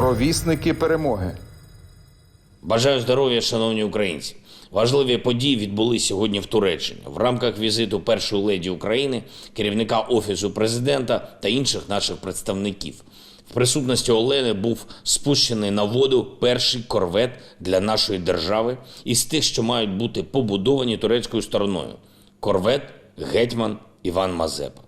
провісники перемоги. Бажаю здоров'я, шановні українці. Важливі події відбулись сьогодні в Туреччині в рамках візиту першої леді України, керівника офісу президента та інших наших представників. В присутності Олени був спущений на воду перший корвет для нашої держави із тих, що мають бути побудовані турецькою стороною. Корвет гетьман Іван Мазепа.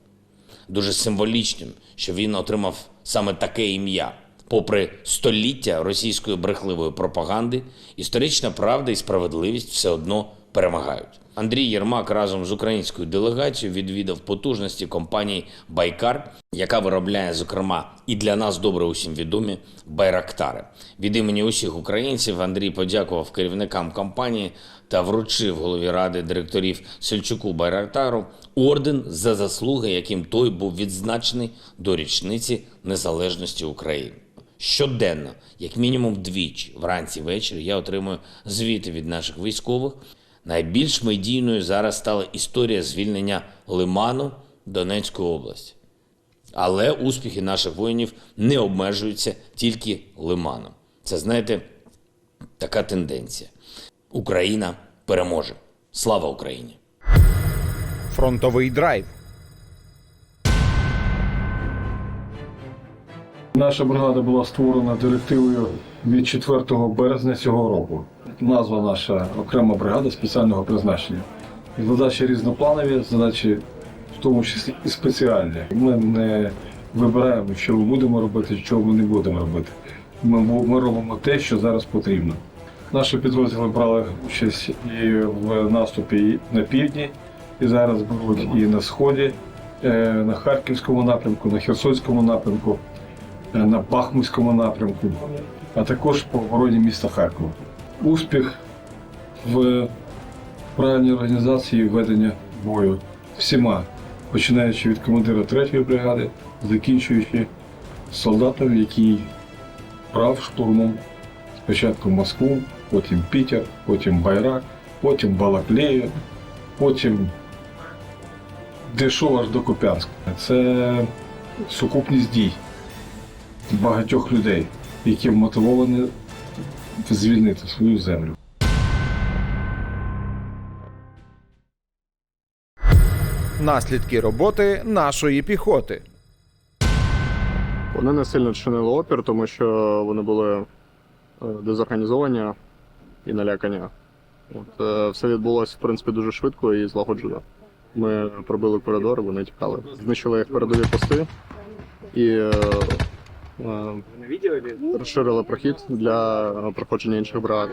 Дуже символічним, що він отримав саме таке ім'я. Попри століття російської брехливої пропаганди, історична правда і справедливість все одно перемагають. Андрій Єрмак разом з українською делегацією відвідав потужності компанії Байкар, яка виробляє, зокрема, і для нас добре усім відомі байрактари. Від імені усіх українців Андрій подякував керівникам компанії та вручив голові ради директорів Сельчуку Байрактару орден за заслуги, яким той був відзначений до річниці незалежності України. Щоденно, як мінімум двічі, вранці ввечері, я отримую звіти від наших військових. Найбільш медійною зараз стала історія звільнення Лиману Донецької області. Але успіхи наших воїнів не обмежуються тільки Лиманом. Це, знаєте, така тенденція. Україна переможе. Слава Україні! Фронтовий драйв. Наша бригада була створена директивою від 4 березня цього року. Назва наша окрема бригада спеціального призначення. Задачі різнопланові, задачі в тому числі і спеціальні. Ми не вибираємо, що ми будемо робити, що ми не будемо робити. Ми, ми робимо те, що зараз потрібно. Наші підрозділи брали участь і в наступі на півдні, і зараз беруть і на сході, е, на Харківському напрямку, на Херсонському напрямку на Бахмутському напрямку, а також по обороні міста Харкова. Успіх в правильній організації ведення бою всіма, починаючи від командира 3-ї бригади, закінчуючи солдатом, який брав штурмом спочатку Москву, потім Пітер, потім Байрак, потім Балаклею, потім дійшов аж до Куп'янська. Це сукупність дій багатьох людей, які мотивовані звільнити свою землю. Наслідки роботи нашої піхоти. Вони не сильно чинили опір, тому що вони були е, дезорганізовані і налякані. От, е, все відбулося, в принципі, дуже швидко і злагоджено. Ми пробили коридор, вони тікали. Знищили їх передові пости і е, розширили прохід для е, проходження інших бригад.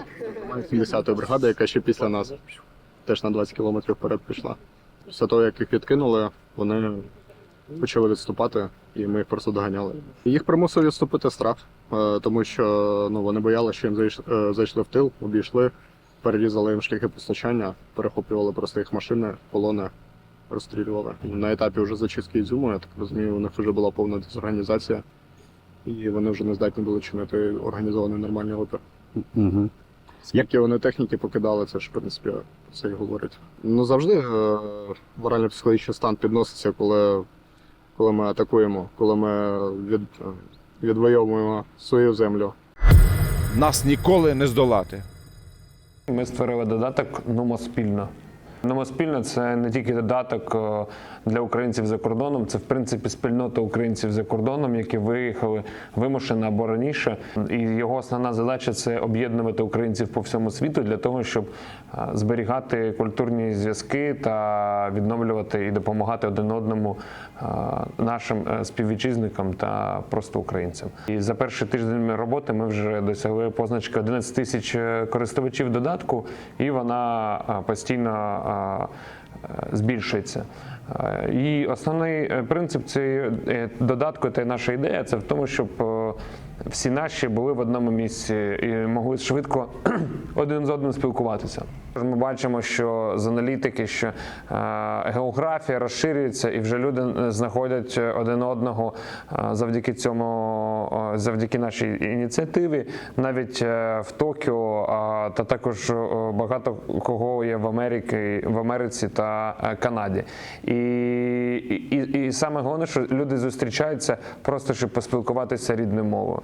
70-ї бригади, яка ще після нас теж на 20 кілометрів вперед пішла. Після того, як їх відкинули, вони почали відступати, і ми їх просто доганяли. Їх примусив відступити страх, е, тому що ну, вони боялися, що їм зайш- е, зайшли в тил, обійшли, перерізали їм шляхи постачання, перехоплювали просто їх машини, полони, розстрілювали. На етапі вже зачистки Ізюму, я так розумію, у них вже була повна дезорганізація, і вони вже не здатні були чинити організований нормальний опір. Угу. Скільки вони техніки покидали, це ж в принципі про це і говорить. Ну завжди е, морально-психологічний стан підноситься, коли, коли ми атакуємо, коли ми від, відвоюємо свою землю. Нас ніколи не здолати. Ми створили додаток Нумо спільно. Нумо спільно це не тільки додаток е, для українців за кордоном, це в принципі спільнота українців за кордоном, які виїхали вимушено або раніше. І його основна задача це об'єднувати українців по всьому світу для того, щоб е, зберігати культурні зв'язки та відновлювати і допомагати один одному е, нашим співвітчизникам та просто українцям. І за перший тиждень роботи ми вже досягли позначки 11 тисяч користувачів додатку, і вона постійно збільшується. Е, І основний е, принцип цієї е, додатку та наша ідея це в тому, щоб е, всі наші були в одному місці і могли швидко один з одним спілкуватися. Ми бачимо, що з аналітики, що е, географія розширюється, і вже люди е, знаходять один одного е, завдяки цьому, завдяки нашій ініціативі, навіть в Токіо, та також багато кого є в Америці, в Америці та Канаді. І, і, і саме головне, що люди зустрічаються просто щоб поспілкуватися рідною мовою.